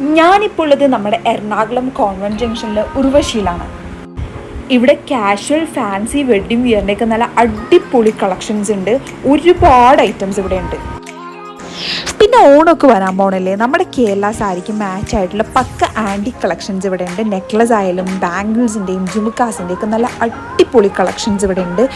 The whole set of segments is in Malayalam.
ഞാനിപ്പോൾ ഉള്ളത് നമ്മുടെ എറണാകുളം കോൺവെന്റ് ജംഗ്ഷനിലെ ഉർവശിയിലാണ്. ഇവിടെ കാഷ്വൽ ഫാൻസി വെഡ്ഡിങ് വിയറിന്റെയൊക്കെ നല്ല അടിപൊളി കളക്ഷൻസ് ഉണ്ട്. ഒരുപാട് ഐറ്റംസ് ഇവിടെ ഉണ്ട്. പിന്നെ ഓണമൊക്കെ വരാൻ പോണല്ലേ? നമ്മുടെ കേരള സാരിക്ക് മാച്ച് ആയിട്ടുള്ള പക്ക ആന്റി കളക്ഷൻസ് ഇവിടെ ഉണ്ട്. നെക്ലസ് ആയാലും ബാംഗിൾസിന്റെയും ജുമുക്കാസിന്റെയും ഒക്കെ നല്ല അടിപൊളി കളക്ഷൻസ് ഇവിടെ ഉണ്ട്.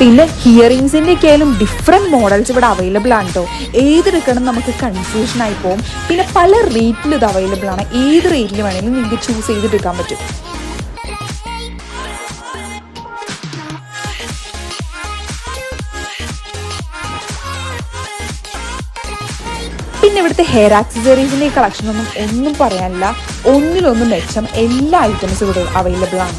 പിന്നെ ഹിയറിങ്സിന്റെ ഒക്കെ ആയാലും ഡിഫറെന്റ് മോഡൽസ് ഇവിടെ അവൈലബിൾ ആണ് കേട്ടോ ഏതെടുക്കണം നമുക്ക് കൺഫ്യൂഷൻ ആയി പോകും പിന്നെ പല റേറ്റിലും ഇത് അവൈലബിൾ ആണ്. ഏത് റേറ്റിൽ വേണമെങ്കിലും നിങ്ങൾക്ക് ചൂസ് ചെയ്തെടുക്കാൻ പറ്റും. പിന്നെ ഇവിടുത്തെ ഹെയർ ആക്സസറീസിന്റെ കളക്ഷൻ ഒന്നും ഒന്നും പറയാനില്ല. ഒന്നിലൊന്നും മെച്ചം എല്ലാ ഐറ്റംസും ഇവിടെ അവൈലബിൾ ആണ്.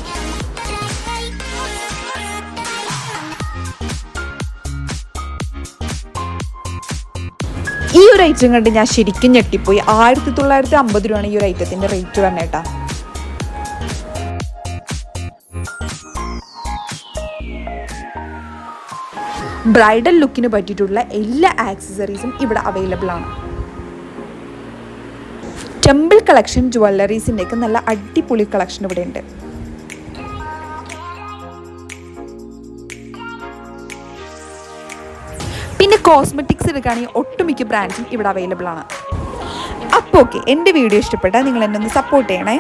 ഈ ഒരു ഐറ്റം കണ്ട് ഞാൻ ശരിക്കും ഞെട്ടിപ്പോയി. ആയിരത്തി തൊള്ളായിരത്തി അമ്പത് രൂപയാണ് ഈ ഒരു ഐറ്റത്തിന്റെ റേറ്റ് തന്നെ കേട്ടാ. ബ്രൈഡൽ ലുക്കിന് പറ്റിയിട്ടുള്ള എല്ലാ ആക്സസറീസും ഇവിടെ അവൈലബിൾ ആണ്. ടെമ്പിൾ കളക്ഷൻ ജുവല്ലറീസിന്റെയൊക്കെ നല്ല അടിപൊളി കളക്ഷൻ ഇവിടെ ഉണ്ട്. പിന്നെ കോസ്മെറ്റിക്സ് എടുക്കുകയാണെങ്കിൽ ഒട്ടുമിക്ക ബ്രാൻഡും ഇവിടെ അവൈലബിൾ ആണ്. അപ്പോൾ ഓക്കെ എന്റെ വീഡിയോ ഇഷ്ടപ്പെട്ടാൽ നിങ്ങൾ എന്നെ ഒന്ന് സപ്പോർട്ട് ചെയ്യണേ.